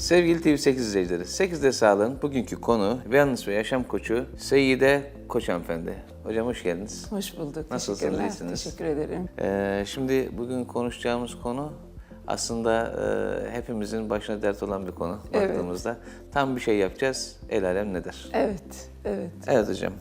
Sevgili TV8 izleyicileri, 8'de Sağlığın bugünkü konu Wellness ve Yaşam Koçu Seyyide Koç Hanımefendi. Hocam hoş geldiniz. Hoş bulduk. Nasılsınız, iyisiniz? Teşekkür ederim. Ee, şimdi bugün konuşacağımız konu aslında e, hepimizin başına dert olan bir konu Evet. baktığımızda. Tam bir şey yapacağız, el alem ne der? Evet, evet. Evet hocam.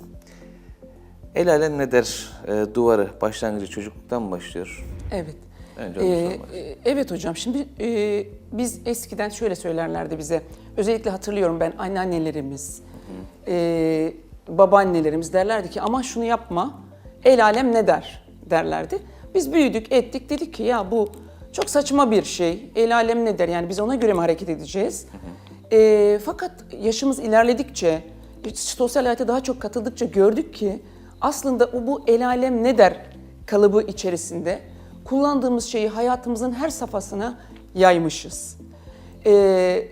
El alem ne der e, duvarı başlangıcı çocukluktan mı başlıyor? Evet. Önce onu Ee, sormak. e, evet hocam. Şimdi e, biz eskiden şöyle söylerlerdi bize. Özellikle hatırlıyorum ben anneannelerimiz, e, babaannelerimiz derlerdi ki aman şunu yapma. El alem ne der derlerdi. Biz büyüdük, ettik. Dedik ki ya bu çok saçma bir şey. El alem ne der? Yani biz ona göre mi hareket edeceğiz? E, fakat yaşımız ilerledikçe, sosyal hayata daha çok katıldıkça gördük ki aslında o bu el alem ne der kalıbı içerisinde kullandığımız şeyi hayatımızın her safhasına yaymışız. Ee,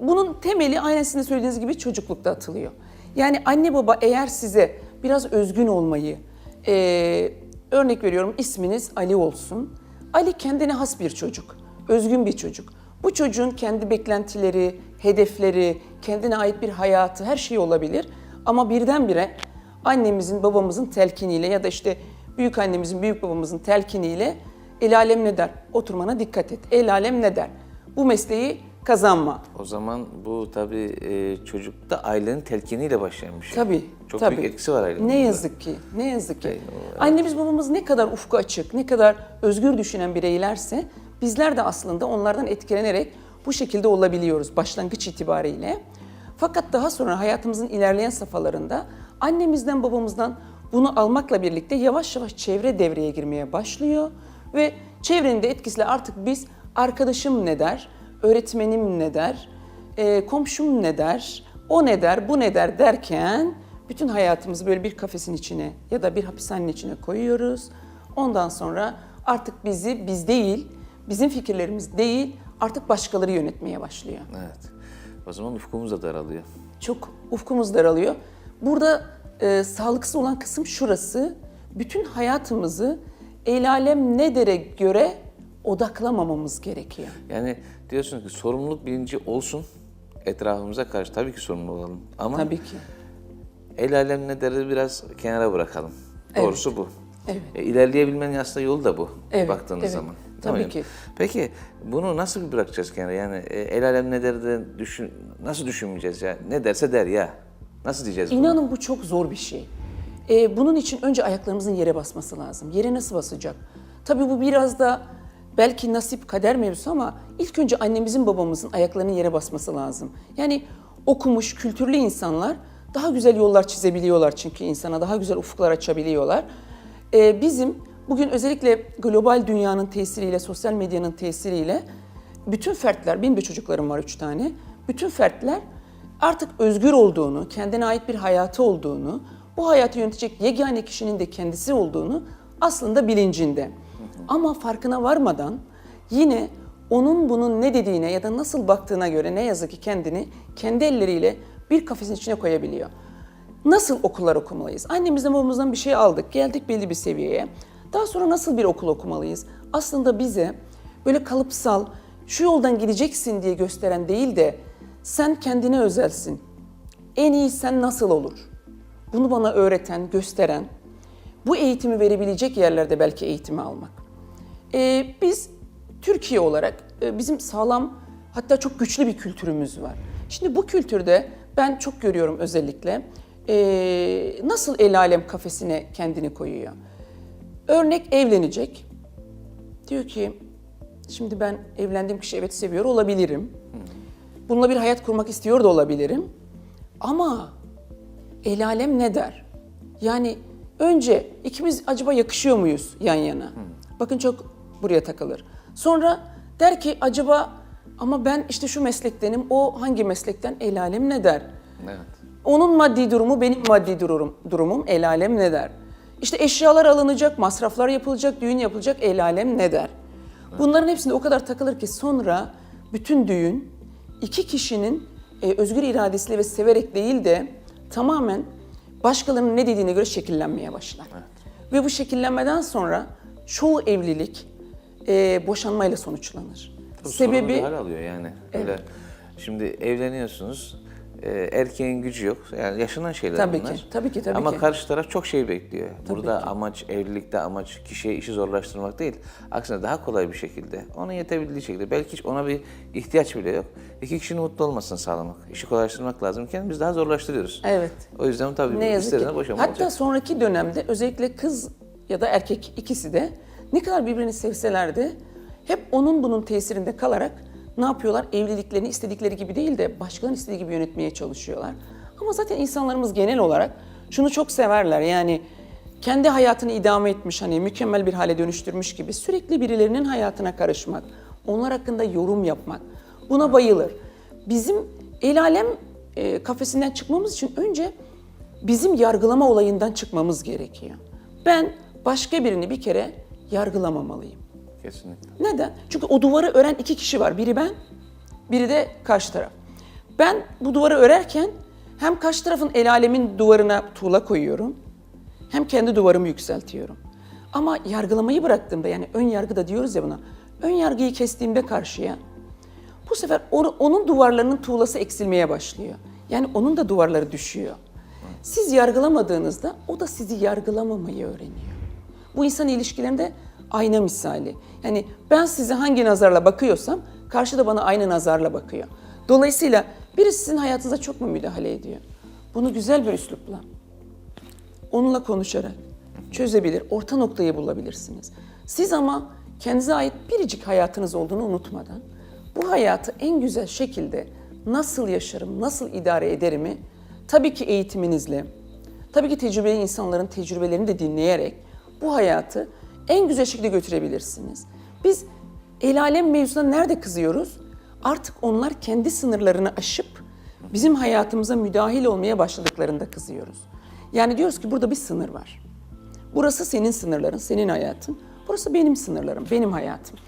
bunun temeli aynen sizin söylediğiniz gibi çocuklukta atılıyor. Yani anne baba eğer size biraz özgün olmayı, e, örnek veriyorum isminiz Ali olsun. Ali kendine has bir çocuk, özgün bir çocuk. Bu çocuğun kendi beklentileri, hedefleri, kendine ait bir hayatı, her şey olabilir. Ama birdenbire annemizin, babamızın telkiniyle ya da işte büyük annemizin, büyük babamızın telkiniyle el alem ne der? Oturmana dikkat et. El alem ne der? Bu mesleği kazanma. O zaman bu tabii e, çocukta ailenin telkiniyle başlayan bir şey. Tabii. Çok tabii. büyük etkisi var ailenin. Ne yazık ki, ne yazık ki. O- evet. Annemiz babamız ne kadar ufku açık, ne kadar özgür düşünen bireylerse bizler de aslında onlardan etkilenerek bu şekilde olabiliyoruz başlangıç itibariyle. Fakat daha sonra hayatımızın ilerleyen safhalarında annemizden babamızdan bunu almakla birlikte yavaş yavaş çevre devreye girmeye başlıyor ve çevrenin de etkisiyle artık biz arkadaşım ne der, öğretmenim ne der, e, komşum ne der, o ne der, bu ne der derken bütün hayatımızı böyle bir kafesin içine ya da bir hapishanenin içine koyuyoruz. Ondan sonra artık bizi biz değil, bizim fikirlerimiz değil, artık başkaları yönetmeye başlıyor. Evet. O zaman ufkumuz da daralıyor. Çok ufkumuz daralıyor. Burada e, sağlıksız olan kısım şurası. Bütün hayatımızı el alem ne dere göre odaklamamamız gerekiyor. Yani diyorsunuz ki sorumluluk bilinci olsun etrafımıza karşı tabii ki sorumlu olalım. Ama Tabii ki. el alem ne deri biraz kenara bırakalım. Doğrusu bu. Evet. E, ilerleyebilmenin aslında yolu da bu Evet, baktığınız evet. zaman. Tabii Değil mi? ki. Peki bunu nasıl bırakacağız kenara? Yani e, el alem ne der de düşün, nasıl düşünmeyeceğiz ya? Ne derse der ya. Nasıl diyeceğiz bunu? İnanın bu çok zor bir şey. Ee, bunun için önce ayaklarımızın yere basması lazım. Yere nasıl basacak? Tabii bu biraz da belki nasip kader mevzusu ama ilk önce annemizin babamızın ayaklarının yere basması lazım. Yani okumuş, kültürlü insanlar daha güzel yollar çizebiliyorlar çünkü insana daha güzel ufuklar açabiliyorlar. Ee, bizim bugün özellikle global dünyanın tesiriyle, sosyal medyanın tesiriyle bütün fertler, benim de çocuklarım var üç tane, bütün fertler artık özgür olduğunu, kendine ait bir hayatı olduğunu, bu hayatı yönetecek yegane kişinin de kendisi olduğunu aslında bilincinde. Ama farkına varmadan yine onun bunun ne dediğine ya da nasıl baktığına göre ne yazık ki kendini kendi elleriyle bir kafesin içine koyabiliyor. Nasıl okullar okumalıyız? Annemizden babamızdan bir şey aldık, geldik belli bir seviyeye. Daha sonra nasıl bir okul okumalıyız? Aslında bize böyle kalıpsal, şu yoldan gideceksin diye gösteren değil de sen kendine özelsin. En iyi sen nasıl olur? Bunu bana öğreten, gösteren, bu eğitimi verebilecek yerlerde belki eğitimi almak. Ee, biz Türkiye olarak e, bizim sağlam hatta çok güçlü bir kültürümüz var. Şimdi bu kültürde ben çok görüyorum özellikle e, nasıl el alem kafesine kendini koyuyor. Örnek evlenecek. Diyor ki şimdi ben evlendiğim kişi evet seviyor olabilirim. Bununla bir hayat kurmak istiyor da olabilirim. Ama el alem ne der? Yani önce ikimiz acaba yakışıyor muyuz yan yana? Bakın çok buraya takılır. Sonra der ki acaba ama ben işte şu meslektenim, o hangi meslekten el alem ne der? Evet. Onun maddi durumu benim maddi durum, durumum el alem ne der? İşte eşyalar alınacak, masraflar yapılacak, düğün yapılacak el alem ne der? Bunların hepsinde o kadar takılır ki sonra bütün düğün iki kişinin e, özgür iradesiyle ve severek değil de tamamen başkalarının ne dediğine göre şekillenmeye başlar. Ve bu şekillenmeden sonra çoğu evlilik e, boşanmayla sonuçlanır. Tabii Sebebi alıyor yani. Öyle Şimdi evleniyorsunuz. E, erkeğin gücü yok. Yani yaşanan şeyler Tabii bunlar. ki, tabii ki, tabii Ama ki. karşı taraf çok şey bekliyor. Burada amaç, evlilikte amaç kişiye işi zorlaştırmak değil. Aksine daha kolay bir şekilde, ona yetebildiği şekilde, belki hiç ona bir ihtiyaç bile yok. İki kişinin mutlu olmasını sağlamak, işi kolaylaştırmak lazımken biz daha zorlaştırıyoruz. Evet. O yüzden tabii Ne yazık ki. boşanma Hatta olacak. sonraki dönemde özellikle kız ya da erkek ikisi de ne kadar birbirini sevseler de hep onun bunun tesirinde kalarak ne yapıyorlar? Evliliklerini istedikleri gibi değil de başkalarının istediği gibi yönetmeye çalışıyorlar. Ama zaten insanlarımız genel olarak şunu çok severler. Yani kendi hayatını idame etmiş hani mükemmel bir hale dönüştürmüş gibi sürekli birilerinin hayatına karışmak, onlar hakkında yorum yapmak buna bayılır. Bizim el alem e, kafesinden çıkmamız için önce bizim yargılama olayından çıkmamız gerekiyor. Ben başka birini bir kere yargılamamalıyım. Kesinlikle. Neden? Çünkü o duvarı ören iki kişi var. Biri ben, biri de karşı taraf. Ben bu duvarı örerken hem karşı tarafın el alemin duvarına tuğla koyuyorum, hem kendi duvarımı yükseltiyorum. Ama yargılamayı bıraktığımda yani ön yargı da diyoruz ya buna. Ön yargıyı kestiğimde karşıya bu sefer onu- onun duvarlarının tuğlası eksilmeye başlıyor. Yani onun da duvarları düşüyor. Siz yargılamadığınızda o da sizi yargılamamayı öğreniyor. Bu insan ilişkilerinde ayna misali. Yani ben size hangi nazarla bakıyorsam karşı da bana aynı nazarla bakıyor. Dolayısıyla biri sizin hayatınıza çok mu müdahale ediyor? Bunu güzel bir üslupla, onunla konuşarak çözebilir, orta noktayı bulabilirsiniz. Siz ama kendinize ait biricik hayatınız olduğunu unutmadan bu hayatı en güzel şekilde nasıl yaşarım, nasıl idare ederimi tabii ki eğitiminizle, tabii ki tecrübeli insanların tecrübelerini de dinleyerek bu hayatı en güzel şekilde götürebilirsiniz. Biz el alem mevzusuna nerede kızıyoruz? Artık onlar kendi sınırlarını aşıp bizim hayatımıza müdahil olmaya başladıklarında kızıyoruz. Yani diyoruz ki burada bir sınır var. Burası senin sınırların, senin hayatın. Burası benim sınırlarım, benim hayatım.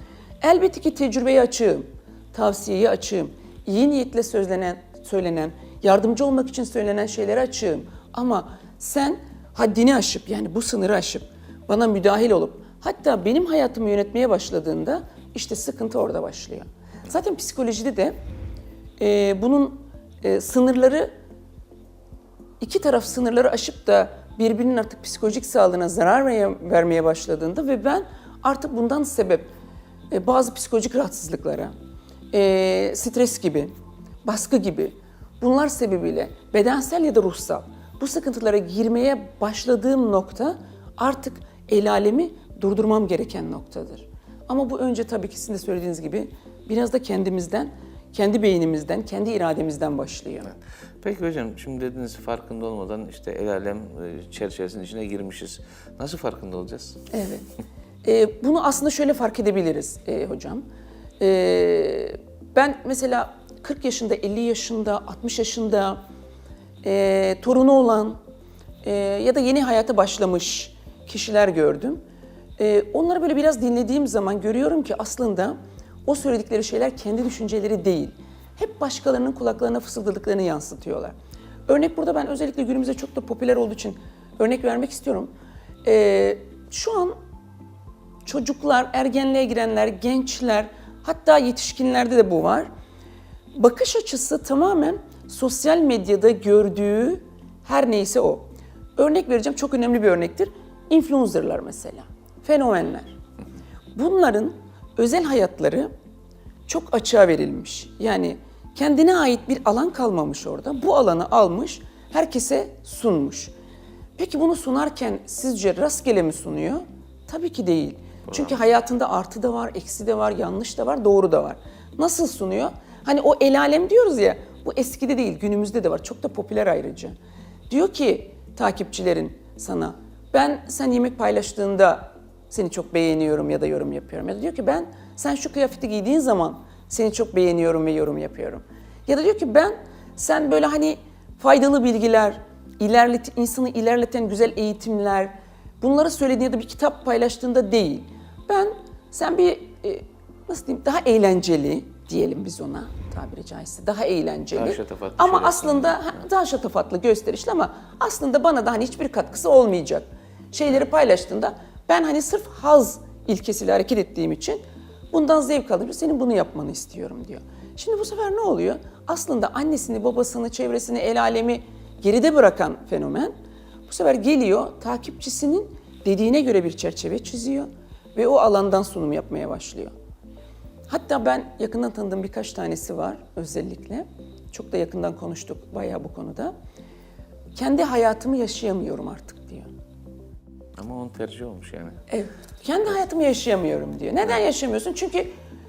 Elbette ki tecrübeyi açığım, tavsiyeyi açığım, iyi niyetle sözlenen, söylenen, yardımcı olmak için söylenen şeyleri açığım. Ama sen haddini aşıp yani bu sınırı aşıp bana müdahil olup hatta benim hayatımı yönetmeye başladığında işte sıkıntı orada başlıyor. Zaten psikolojide de e, bunun e, sınırları iki taraf sınırları aşıp da birbirinin artık psikolojik sağlığına zarar vermeye- başladığında ve ben artık bundan sebep e, bazı psikolojik rahatsızlıklara, e, stres gibi, baskı gibi bunlar sebebiyle bedensel ya da ruhsal bu sıkıntılara girmeye başladığım nokta artık el alemi durdurmam gereken noktadır. Ama bu önce tabii ki sizin de söylediğiniz gibi biraz da kendimizden, kendi beynimizden, kendi irademizden başlıyor. Peki hocam şimdi dediniz farkında olmadan işte el alem e, çerçevesinin içine girmişiz. Nasıl farkında olacağız? Evet. Ee, bunu aslında şöyle fark edebiliriz e, hocam. Ee, ben mesela 40 yaşında, 50 yaşında, 60 yaşında e, torunu olan e, ya da yeni hayata başlamış kişiler gördüm. E, onları böyle biraz dinlediğim zaman görüyorum ki aslında o söyledikleri şeyler kendi düşünceleri değil. Hep başkalarının kulaklarına fısıldadıklarını yansıtıyorlar. Örnek burada ben özellikle günümüzde çok da popüler olduğu için örnek vermek istiyorum. E, şu an çocuklar, ergenliğe girenler, gençler, hatta yetişkinlerde de bu var. Bakış açısı tamamen sosyal medyada gördüğü her neyse o. Örnek vereceğim, çok önemli bir örnektir. Influencerlar mesela, fenomenler. Bunların özel hayatları çok açığa verilmiş. Yani kendine ait bir alan kalmamış orada. Bu alanı almış, herkese sunmuş. Peki bunu sunarken sizce rastgele mi sunuyor? Tabii ki değil. Çünkü hayatında artı da var, eksi de var, yanlış da var, doğru da var. Nasıl sunuyor? Hani o el alem diyoruz ya, bu eskide değil, günümüzde de var. Çok da popüler ayrıca. Diyor ki takipçilerin sana, ben sen yemek paylaştığında seni çok beğeniyorum ya da yorum yapıyorum. Ya da diyor ki ben sen şu kıyafeti giydiğin zaman seni çok beğeniyorum ve yorum yapıyorum. Ya da diyor ki ben sen böyle hani faydalı bilgiler, ilerlet, insanı ilerleten güzel eğitimler, bunları söylediğin ya da bir kitap paylaştığında değil. Ben sen bir e, nasıl diyeyim daha eğlenceli diyelim biz ona tabiri caizse daha eğlenceli. Daha şatafatlı ama aslında ha, daha şatafatlı gösterişli ama aslında bana da hani hiçbir katkısı olmayacak şeyleri paylaştığında ben hani sırf haz ilkesiyle hareket ettiğim için bundan zevk alıp senin bunu yapmanı istiyorum diyor. Şimdi bu sefer ne oluyor? aslında annesini, babasını, çevresini, el alemi geride bırakan fenomen bu sefer geliyor takipçisinin dediğine göre bir çerçeve çiziyor ve o alandan sunum yapmaya başlıyor. Hatta ben yakından tanıdığım birkaç tanesi var özellikle. Çok da yakından konuştuk bayağı bu konuda. Kendi hayatımı yaşayamıyorum artık. Ama onun tercih olmuş yani. Evet. Kendi hayatımı yaşayamıyorum diyor. Neden yaşamıyorsun? Çünkü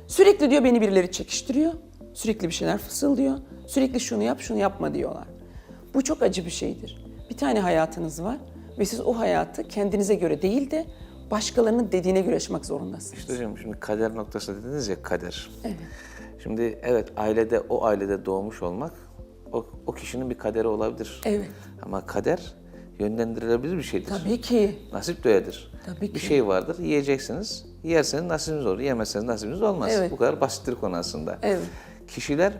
sürekli diyor beni birileri çekiştiriyor. Sürekli bir şeyler fısıldıyor. Sürekli şunu yap, şunu yapma diyorlar. Bu çok acı bir şeydir. Bir tane hayatınız var ve siz o hayatı kendinize göre değil de başkalarının dediğine göre yaşamak zorundasınız. İşte hocam şimdi kader noktası dediniz ya kader. Evet. Şimdi evet ailede o ailede doğmuş olmak o, o kişinin bir kaderi olabilir. Evet. Ama kader yönlendirilebilir bir şeydir. Tabii ki. Nasip öyledir. Tabii Bir ki. şey vardır, yiyeceksiniz. Yerseniz nasibiniz olur, yemezseniz nasibiniz olmaz. Evet. Bu kadar basittir konu aslında. Evet. Kişiler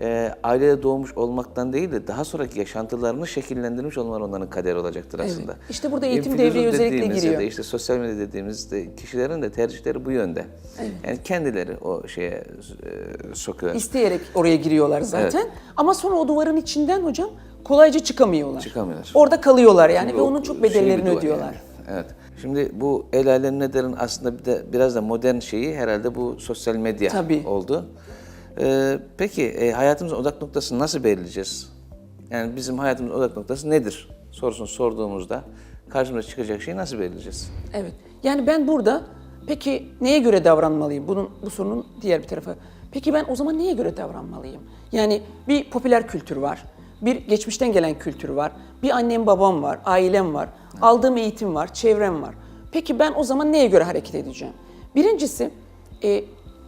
e, ailede doğmuş olmaktan değil de daha sonraki yaşantılarını şekillendirmiş olmaları onların kaderi olacaktır aslında. İşte burada eğitim devreye özellikle dediğimiz giriyor. Ya da işte sosyal medya dediğimizde kişilerin de tercihleri bu yönde. Yani kendileri o şeye e, sokuyor. İsteyerek oraya giriyorlar zaten. Ama sonra o duvarın içinden hocam kolayca çıkamıyorlar. Çıkamıyorlar. Orada kalıyorlar yani Şimdi ve o onun çok şey bedellerini duvar ödüyorlar. yani. Evet. Şimdi bu el alem ne derin aslında bir de biraz da modern şeyi herhalde bu sosyal medya Tabii. oldu. Ee, peki e, hayatımızın odak noktasını nasıl belirleyeceğiz? Yani bizim hayatımızın odak noktası nedir? Sorusunu sorduğumuzda karşımıza çıkacak şeyi nasıl belirleyeceğiz? Evet. Yani ben burada peki neye göre davranmalıyım? Bunun bu sorunun diğer bir tarafı. Peki ben o zaman neye göre davranmalıyım? Yani bir popüler kültür var. Bir geçmişten gelen kültür var. Bir annem babam var, ailem var. Aldığım eğitim var, çevrem var. Peki ben o zaman neye göre hareket edeceğim? Birincisi e,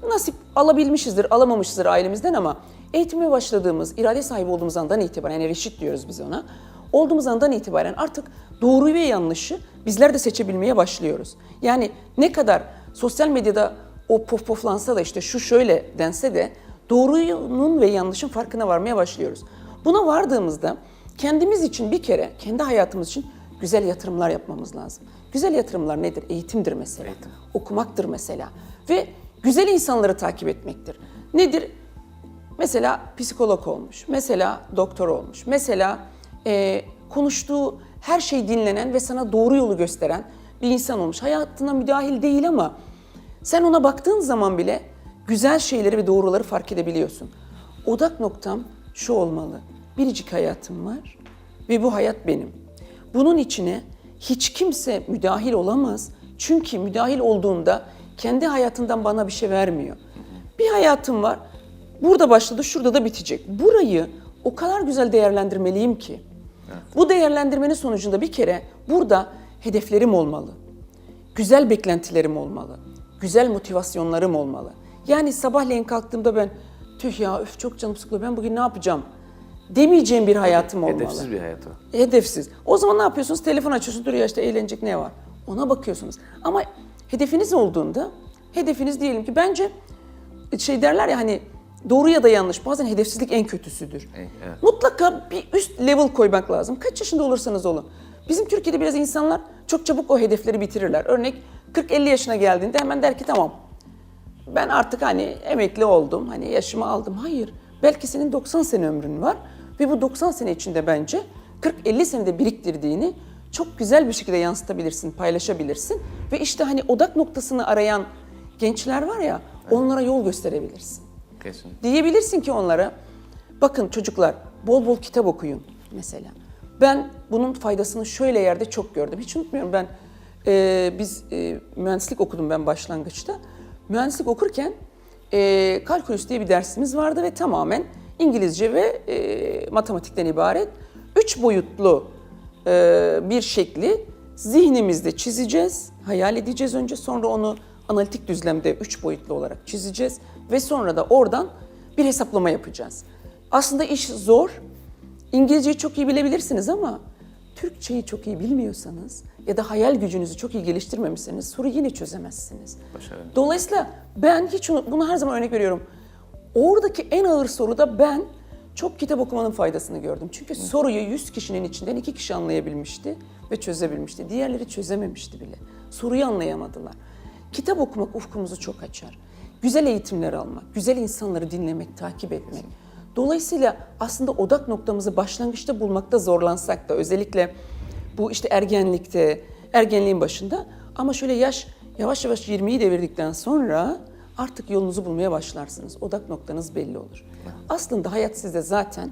nasip alabilmişizdir, alamamışızdır ailemizden ama eğitime başladığımız, irade sahibi olduğumuz andan itibaren, yani reşit diyoruz biz ona. Olduğumuz andan itibaren artık doğruyu ve yanlışı bizler de seçebilmeye başlıyoruz. Yani ne kadar sosyal medyada o pof poflansa da işte şu şöyle dense de doğrunun ve yanlışın farkına varmaya başlıyoruz. Buna vardığımızda kendimiz için bir kere, kendi hayatımız için güzel yatırımlar yapmamız lazım. Güzel yatırımlar nedir? Eğitimdir mesela. Okumaktır mesela. Ve güzel insanları takip etmektir. Nedir? Mesela psikolog olmuş, mesela doktor olmuş, mesela e, konuştuğu her şey dinlenen ve sana doğru yolu gösteren bir insan olmuş. Hayatına müdahil değil ama sen ona baktığın zaman bile güzel şeyleri ve doğruları fark edebiliyorsun. Odak noktam şu olmalı. Biricik hayatım var ve bu hayat benim. Bunun içine hiç kimse müdahil olamaz. Çünkü müdahil olduğunda kendi hayatından bana bir şey vermiyor. Bir hayatım var. Burada başladı, şurada da bitecek. Burayı o kadar güzel değerlendirmeliyim ki. Bu değerlendirmenin sonucunda bir kere burada hedeflerim olmalı. Güzel beklentilerim olmalı. Güzel motivasyonlarım olmalı. Yani sabahleyin kalktığımda ben tüh ya öf çok canım sıkılıyor ben bugün ne yapacağım demeyeceğim bir hayatım olmalı. Hedefsiz bir hayat o. Hedefsiz. O zaman ne yapıyorsunuz? Telefon açıyorsunuz. Dur ya işte eğlenecek ne var? Ona bakıyorsunuz. Ama hedefiniz olduğunda, hedefiniz diyelim ki bence şey derler ya hani doğru ya da yanlış. Bazen hedefsizlik en kötüsüdür. Evet. Mutlaka bir üst level koymak lazım. Kaç yaşında olursanız olun. Bizim Türkiye'de biraz insanlar çok çabuk o hedefleri bitirirler. Örnek 40-50 yaşına geldiğinde hemen der ki tamam ben artık hani emekli oldum, hani yaşımı aldım. Hayır. Belki senin 90 sene ömrün var ve bu 90 sene içinde bence 40-50 senede biriktirdiğini çok güzel bir şekilde yansıtabilirsin, paylaşabilirsin. Ve işte hani odak noktasını arayan gençler var ya, onlara yol gösterebilirsin. Kesin. Diyebilirsin ki onlara, bakın çocuklar bol bol kitap okuyun mesela. Ben bunun faydasını şöyle yerde çok gördüm. Hiç unutmuyorum ben, e, biz e, mühendislik okudum ben başlangıçta. Mühendislik okurken e, kalkülüs diye bir dersimiz vardı ve tamamen İngilizce ve e, matematikten ibaret. Üç boyutlu e, bir şekli zihnimizde çizeceğiz, hayal edeceğiz önce sonra onu analitik düzlemde üç boyutlu olarak çizeceğiz ve sonra da oradan bir hesaplama yapacağız. Aslında iş zor. İngilizceyi çok iyi bilebilirsiniz ama Türkçeyi çok iyi bilmiyorsanız ya da hayal gücünüzü çok iyi geliştirmemişseniz soru yine çözemezsiniz. Başarılı. Dolayısıyla ben hiç bunu her zaman örnek veriyorum. Oradaki en ağır soruda ben çok kitap okumanın faydasını gördüm. Çünkü soruyu 100 kişinin içinden 2 kişi anlayabilmişti ve çözebilmişti. Diğerleri çözememişti bile. Soruyu anlayamadılar. Kitap okumak ufkumuzu çok açar. Güzel eğitimler almak, güzel insanları dinlemek, takip etmek, Dolayısıyla aslında odak noktamızı başlangıçta bulmakta zorlansak da özellikle bu işte ergenlikte, ergenliğin başında ama şöyle yaş yavaş yavaş 20'yi devirdikten sonra artık yolunuzu bulmaya başlarsınız. Odak noktanız belli olur. Aslında hayat size zaten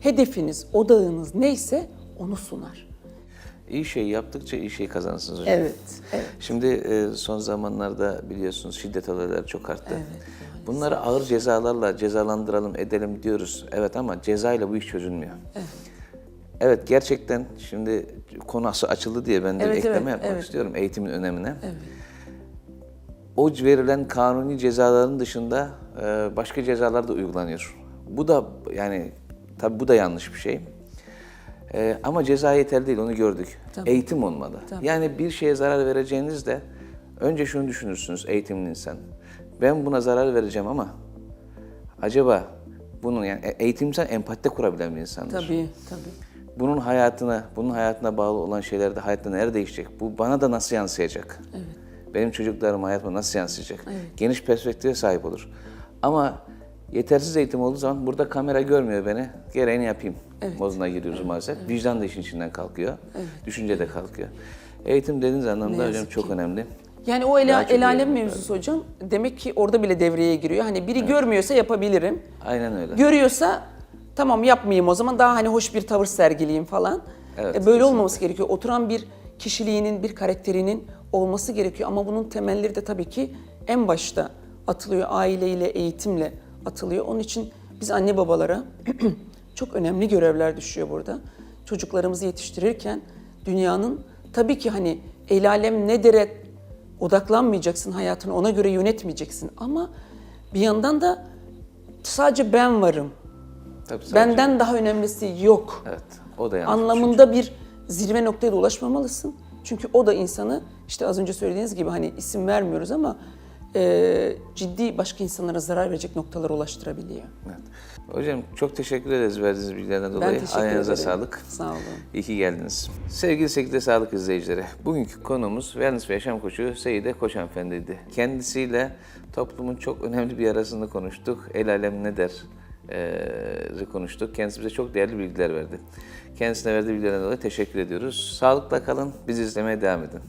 hedefiniz, odağınız neyse onu sunar. İyi şey yaptıkça iyi şey kazanırsınız hocam. Evet, evet. Şimdi e, son zamanlarda biliyorsunuz şiddet olayları çok arttı. Bunları ağır cezalarla cezalandıralım, edelim diyoruz. Evet ama cezayla bu iş çözülmüyor. Evet. gerçekten şimdi konusu açıldı diye ben de Evet, ekleme evet, yapmak evet. istiyorum eğitimin önemine. O verilen kanuni cezaların dışında e, başka cezalar da uygulanıyor. Bu da yani tabii bu da yanlış bir şey. E, ama ceza yeterli değil onu gördük. Tabii. Eğitim olmalı. Tabii. Yani bir şeye zarar vereceğinizde önce şunu düşünürsünüz eğitimli insan. Ben buna zarar vereceğim ama acaba bunun yani e- eğitimsel empati kurabilen bir insandır. Tabii, tabii. Bunun hayatına, bunun hayatına bağlı olan şeylerde hayatta neler değişecek? Bu bana da nasıl yansıyacak? Benim çocuklarım hayatıma nasıl yansıyacak? Geniş perspektife sahip olur. Ama yetersiz eğitim olduğu zaman burada kamera görmüyor beni. Gereğini yapayım. Moduna giriyoruz maalesef. Vicdan da işin içinden kalkıyor. Düşünce de kalkıyor. Eğitim dediğiniz anlamda hocam çok ki. önemli. Yani o el, el alem mevzusu hocam demek ki orada bile devreye giriyor. Hani biri görmüyorsa yapabilirim. Aynen öyle. Görüyorsa tamam yapmayayım o zaman daha hani hoş bir tavır sergileyim falan. Evet, E, Böyle olmaması gerekiyor. Oturan bir kişiliğinin, bir karakterinin olması gerekiyor. Ama bunun temelleri de tabii ki en başta atılıyor. Aileyle, eğitimle atılıyor. Onun için biz anne babalara çok önemli görevler düşüyor burada. Çocuklarımızı yetiştirirken dünyanın tabii ki hani el alem ne dere odaklanmayacaksın hayatını ona göre yönetmeyeceksin ama bir yandan da sadece ben varım. Tabii sadece- Benden daha önemlisi yok. Evet. O da Anlamında bir zirve noktaya da ulaşmamalısın. Çünkü o da insanı işte az önce söylediğiniz gibi hani isim vermiyoruz ama e, ciddi başka insanlara zarar verecek noktalara ulaştırabiliyor. Evet. Hocam çok teşekkür ederiz verdiğiniz bilgilerden dolayı. teşekkür Ayağınıza ederim. sağlık. Sağ olun. İyi ki geldiniz. Sevgili Sekizde Sağlık izleyicileri, bugünkü konumuz Wellness ve Yaşam Koçu Seyide Koç Hanımefendi'ydi. Kendisiyle toplumun çok önemli bir arasını konuştuk. El alem ne der? Konuştuk. Kendisi bize çok değerli bilgiler verdi. Kendisine verdiği bilgilerden dolayı teşekkür ediyoruz. Sağlıkla kalın, bizi izlemeye devam edin.